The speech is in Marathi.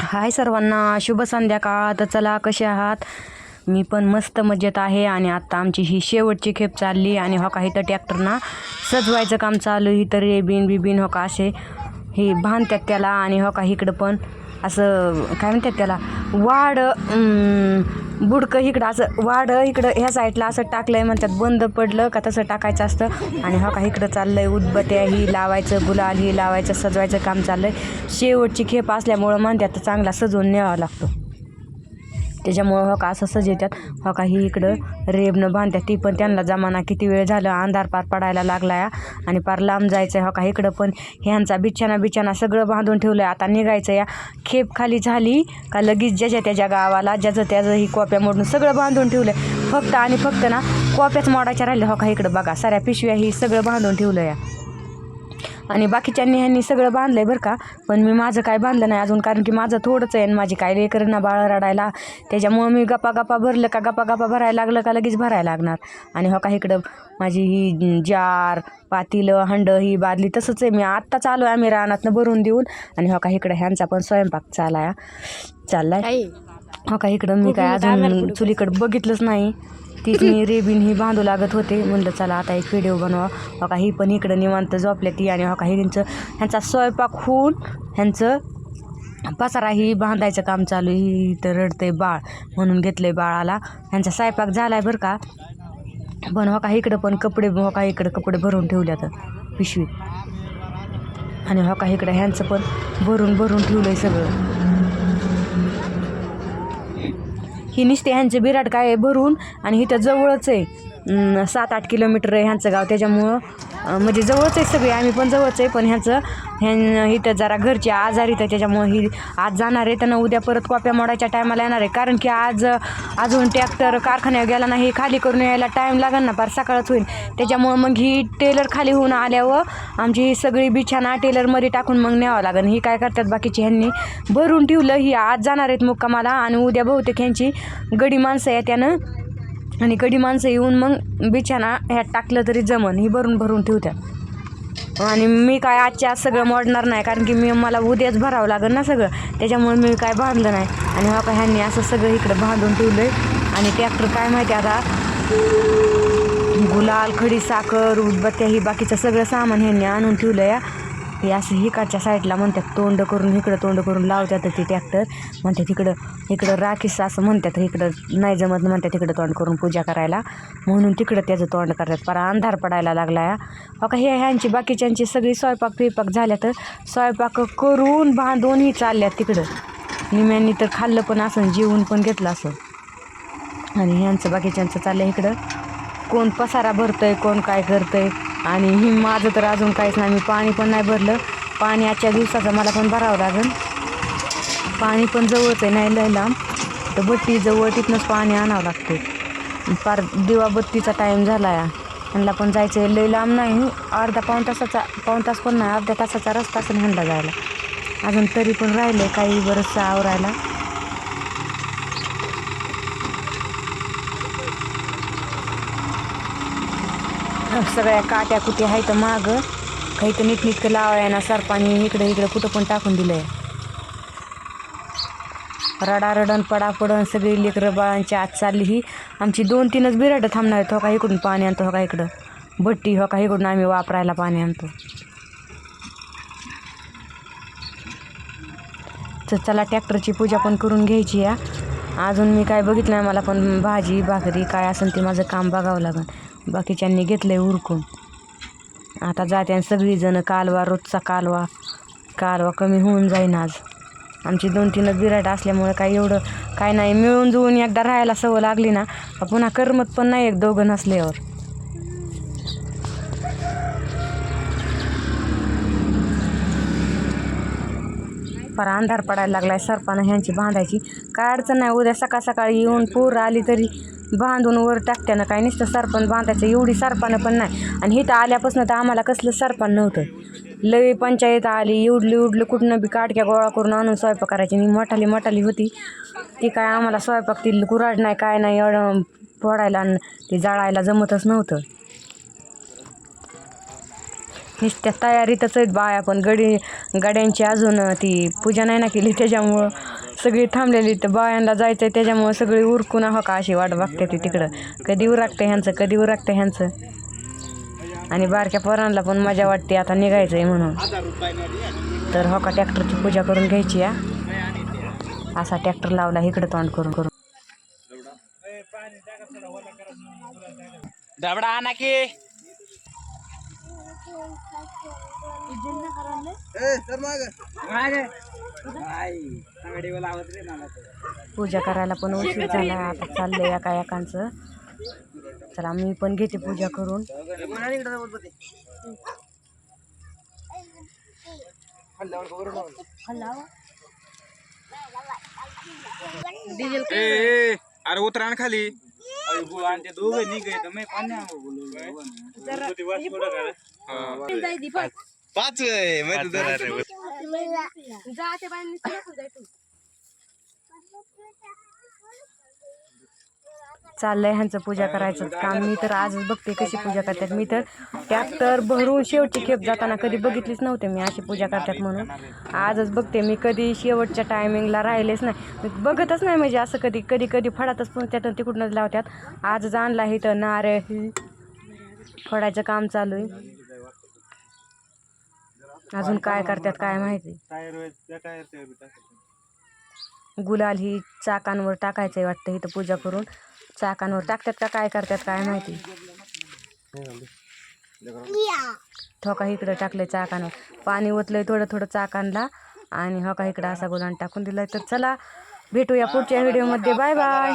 हाय सर्वांना शुभ संध्याकाळ. तर चला कसे आहात? मी पण मस्त मजेत आहे आणि आत्ता आमची ही शेवटची खेप चालली आणि हो का इथं ट्रॅक्टरना सजवायचं काम चालू ही तर रेबीन बिबीन हो का असे हे बांधतात त्याला आणि हो का इकडं पण असं काय म्हणतात त्याला? वाढ बुडकं इकडं असं वाढं इकडं ह्या साईडला असं टाकलंय म्हणतात बंद पडलं का तसं टाकायचं असतं. आणि हा का इकडं चाललंय उदबत्या ही लावायचं गुलाल ही लावायचं सजवायचं काम चाललंय. शेवटची खेप असल्यामुळं म्हणतात चांगला सजवून न्यावा लागतो. त्याच्यामुळं हो का असं सजवतात हो का ही इकडं रेबनं बांधतात. ती पण त्यांना जमाना किती वेळ झालं अंधार पार पडायला लागला या. आणि पार लांब जायचं हो का इकडं पण. ह्यांचा बिछाना बिछाना सगळं बांधून ठेवलं आहे आता निघायचं या. खेप खाली झाली का लगेच ज्याच्या त्याच्या गावाला ज्याचं त्याचं ही कॉप्या मोडून सगळं बांधून ठेवलं आहे फक्त आणि फक्त ना कॉप्याच मोडायच्या राहिल्या. हो का इकडं बघा साऱ्या पिशव्या ही सगळं बांधून ठेवलं या. आणि बाकीच्यांनी ह्यांनी सगळं बांधलं आहे बरं का. पण मी माझं काय बांधलं नाही अजून कारण की माझं थोडंच आहे आणि माझी काय लेकर ना बाळ रडायला. त्याच्यामुळं मी गप्पा गप्पा भरलं का गप्पा गप्पा भरायला लागलं का लगेच भरायला लागणार. आणि हो का इकडं माझी ही जार पातीलं हंड ही बादली तसंच आहे. मी आत्ताच आलो आहे आम्ही रानातनं भरून देऊन. आणि हो का इकडं ह्यांचा पण स्वयंपाक चालाय. चाललाय. हो का इकडं मी काय अजून चुलीकडं बघितलंच नाही. तीच मी रेबीन ही बांधू लागत होते. म्हणलं चला आता एक व्हिडिओ बनवा. हो का ही पण इकडं निवांत झोपल्या ती आणि हो का ह्यांचं ह्यांचा स्वयंपाक होऊन ह्यांचं पसारा ही बांधायचं काम चालू ही तर रडतंय बाळ म्हणून घेतलंय बाळाला. ह्यांचा स्वयंपाक झालाय बरं का. पण हो का इकडं पण कपडे हो का इकडं कपडे भरून ठेवल्यात पिशवीत. आणि हो का इकडं ह्यांचं पण भरून भरून ठेवलंय सगळं. ही निसते ह्यांचे बिराट काय आहे भरून आणि इथं जवळच आहे. सात आठ किलोमीटर आहे ह्यांचं गाव त्याच्यामुळं म्हणजे जवळच आहे सगळे आम्ही पण जवळच आहे पण ह्याचं ह्यां इथं जरा घरचे आजारी तर त्याच्यामुळं ही आज जाणार आहे. त्यांना उद्या परत कॉप्या मोडायच्या टायमाला येणार आहे. कारण की आज अजून ट्रॅक्टर कारखान्यावर गेला नाही खाली करून यायला टाईम लागेल ना फार सकाळच होईल. त्याच्यामुळं मग ही टेलर खाली होऊन आल्यावर आमची ही सगळी बिछाना टेलरमध्ये टाकून मग न्यावं लागेल. ही काय करतात बाकीची ह्यांनी? भरून ठेवलं ही आज जाणार आहेत मुक्कामाला. आणि उद्या बहुतेक ह्यांची गडी माणसं आहे त्यानं आणि कधी माणसं येऊन मग बिछाना ह्यात टाकलं तरी जमन ही भरून भरून ठेवतात आणि मी काय आजच्या आज सगळं मोडणार नाही कारण की मी मला उद्याच भरावं लागेल ना सगळं. त्याच्यामुळे मी काय बांधलं नाही. आणि हो का ह्यांनी असं सगळं इकडं बांधून ठेवलं आहे आणि ट्रॅक्टर काय माहिती आता? गुलाल खडी साखर उदबत्त्या ही बाकीचं सगळं सामान ह्यांनी आणून ठेवलं या हे असं हिकडच्या साईडला म्हणतात तोंड करून इकडं तोंड करून लावतात ते ट्रॅक्टर म्हणतात इकडं इकडं राखीस असं म्हणतात इकडं नाही जमत म्हणतात तिकडं तोंड करून पूजा करायला. म्हणून तिकडं त्याचं तोंड करतात. पर अंधार पडायला लागला या. हो का हे ह्यांची बाकीच्यांची सगळी स्वयंपाक पिपाक झाल्या तर स्वयंपाक करून बांधूनही चालल्यात तिकडं. निम्यांनी तर खाल्लं पण असं जेवून पण घेतलं असं. आणि ह्यांचं बाकीच्यांचं चाललं इकडं. कोण पसारा भरतं आहे कोण काय करतं आहे आणि ही माझं तर अजून काहीच नाही. मी पाणी पण नाही भरलं. पाणी आजच्या दिवसाचं मला पण भरावं लागेल. पाणी पण जवळच आहे नाही लय लांब. तर बत्ती जवळ तिथनंच पाणी आणावं लागते. पार दिवाबत्तीचा टाईम झाला आहे ह्यांना पण जायचं आहे लय लांब नाही हो. अर्धा पाऊण तासाचा पाऊण तास पण नाही. अर्ध्या तासाचा रस्ता असेल ह्यांना जायला. अजून तरी पण राहिलं आहे काही बरंचसं आवरायला. सगळ्या काट्या कुट्या आहेत मागं? काही तर नीटनीटकं लावाय ना सरपाणी इकडं इकडं कुठं पण टाकून दिलंय. रडा रडण पडा सगळी लेकरं बाळांची आत चालली ही. आमची दोन तीनच बिराडं थांबणार आहेत हो का इकडून पाणी आणतो हो का इकडं? भट्टी हो का इकडून आम्ही वापरायला पाणी आणतो. तर चला ट्रॅक्टरची पूजा पण करून घ्यायची या. अजून मी काय बघितलं नाही मला पण भाजी भाकरी काय असेल ते माझं काम बघावं लागेल बाकीच्यांनी घेतलं आहे उरकून. आता जाते आणि सगळीजणं कालवा रोजचा कालवा. कालवा कमी होऊन जाईन आज. आमची दोन तीन बिराट असल्यामुळे काय एवढं काय नाही. मिळून जुळून एकदा राहायला सवय लागली ना पुन्हा करमत पण नाही एक दोघं नसल्यावर. फार अंधार पडायला लागलाय सरपानं ह्यांची बांधायची. काय अडचण नाही. उद्या सकाळ सकाळी येऊन पूर आली तरी बांधून वर टाकत्यानं काय नुसतं सरपण बांधायचं एवढी सरपानं पण नाही. आणि इथं आल्यापासून तर आम्हाला कसलं सरपण नव्हतं. लई पंचायत आली एवढली उडली कुठनं बी काटक्या गोळा करून आणून स्वयंपाक करायची. मी मठाली मठाली होती. ती काय आम्हाला स्वयंपाक ती कुराड नाही काय नाही एवढं फोडायला ते जाळायला जमतच नव्हतं. नुसत्या तयारीतच आहेत बाया पण. गडी गड्यांची अजून ती पूजा नाही ना केली त्याच्यामुळं. सगळी थांबलेली तर बायांना जायचं आहे त्याच्यामुळं सगळी उरकून हो का अशी वाट बघते ती तिकडं. कधी उरकते ह्यांचं कधी उरकते ह्यांचं. आणि बारक्या पोरांना पण मजा वाटते आता निघायचं आहे म्हणून. तर हो का ट्रॅक्टरची पूजा करून घ्यायची या असा ट्रॅक्टर लावला इकडं तोंड करून करून. दबडा आणा की. पूजा करायला पण उशीर झाला. आता चाललंय एका एकांचं. चला मी पण घेते पूजा करून. अरे उतरा ना खाली. आणि तर पाच चाललंय ह्यांचं पूजा करायचं काम. मी तर आजच बघते कशी पूजा करतात. मी तर ट्रॅक्टर भरून शेवटची खेप जाताना कधी बघितलीच नव्हते मी अशी पूजा करतात म्हणून. आजच बघते मी कधी शेवटच्या टायमिंगला राहिलेच नाही. बघतच नाही म्हणजे असं कधी कधी कधी फडातच पण त्यातून तिकडूनच लावतात. आजच आणला इथं नारळ. फडायचं काम चालू आहे. अजून काय करतात काय माहिती? गुलाल ही चाकांवर टाकायचंय वाटतं इथं पूजा करून. चाकांवर टाकतात का काय करतात काय माहिती? ठोका इकडं टाकलंय चाकांवर. पाणी ओतलंय थोडं थोडं चाकांना आणि हो का इकडं असा गुलाल टाकून दिलाय. तर चला भेटूया पुढच्या व्हिडिओमध्ये. Bye bye.